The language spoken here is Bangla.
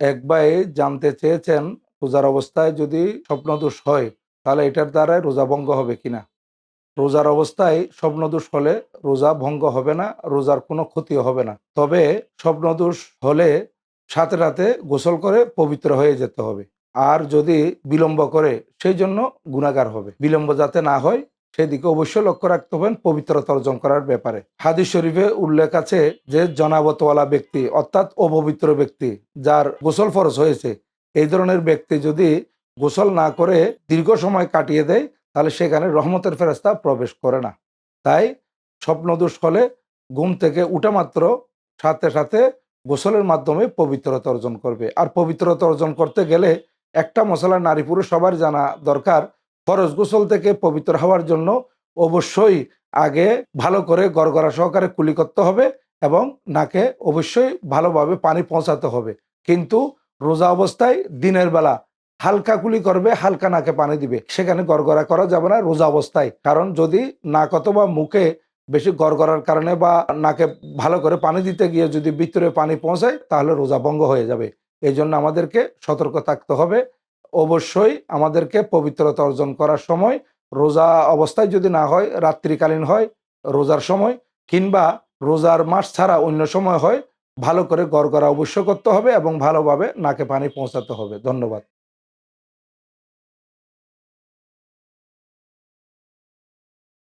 এক ভাই জানতে চেয়েছেন রোজার অবস্থায় যদি স্বপ্নদোষ হয়, তাহলে এটার দ্বারাই রোজা ভঙ্গ হবে কিনা রোজার অবস্থায় স্বপ্নদোষ হলে রোজা ভঙ্গ হবে না, রোজার কোনো ক্ষতি হবে না। তবে স্বপ্নদোষ হলে সাথে রাতে গোসল করে পবিত্র হয়ে যেতে হবে। আর যদি বিলম্ব করে, সেই জন্য গুণাগার হবে। বিলম্ব যাতে না হয় সেদিকে অবশ্যই লক্ষ্য রাখতে হবেন পবিত্রতা অর্জন করার ব্যাপারে। হাদিস শরীফে উল্লেখ আছে যে, জনাবতওয়ালা ব্যক্তি অর্থাৎ অপবিত্র ব্যক্তি যার গোসল ফরজ হয়েছে, এই ধরনের ব্যক্তি যদি গোসল না করে দীর্ঘ সময় কাটিয়ে দেয়, তাহলে সেখানে রহমতের ফেরস্তা প্রবেশ করে না। তাই স্বপ্নদোষ হলে ঘুম থেকে উঠা মাত্র সাথে সাথে গোসলের মাধ্যমে পবিত্রতা অর্জন করবে। আর পবিত্রতা অর্জন করতে গেলে একটা মশলা নারী পুরুষ সবার জানা দরকার। ফরজ গোসল থেকে পবিত্র হওয়ার জন্য অবশ্যই আগে ভালো করে গড়গড়া সহকারে কুলি করতে হবে এবং নাকে অবশ্যই ভালোভাবে পানি পৌঁছাতে হবে। কিন্তু রোজা অবস্থায় দিনের বেলা হালকা কুলি করবে, হালকা নাকে পানি দিবে। সেখানে গড়গড়া করা যাবে না রোজা অবস্থায়। কারণ যদি নাক অথবা মুখে বেশি গড়গড়ার কারণে বা নাকে ভালো করে পানি দিতে গিয়ে যদি ভিতরে পানি পৌঁছায়, তাহলে রোজা ভঙ্গ হয়ে যাবে। এই জন্য আমাদেরকে সতর্ক থাকতে হবে। অবশ্যই আমাদেরকে পবিত্রতা অর্জন করার সময়, রোজা অবস্থায় যদি না হয়, রাত্রিকালীন হয়, রোজার সময়, কিংবা রোজার মাস ছাড়া অন্য সময় হয়, ভালো করে গড় করা অবশ্য করতে হবে এবং ভালোভাবে নাকে পানি পৌঁছাতে হবে। ধন্যবাদ।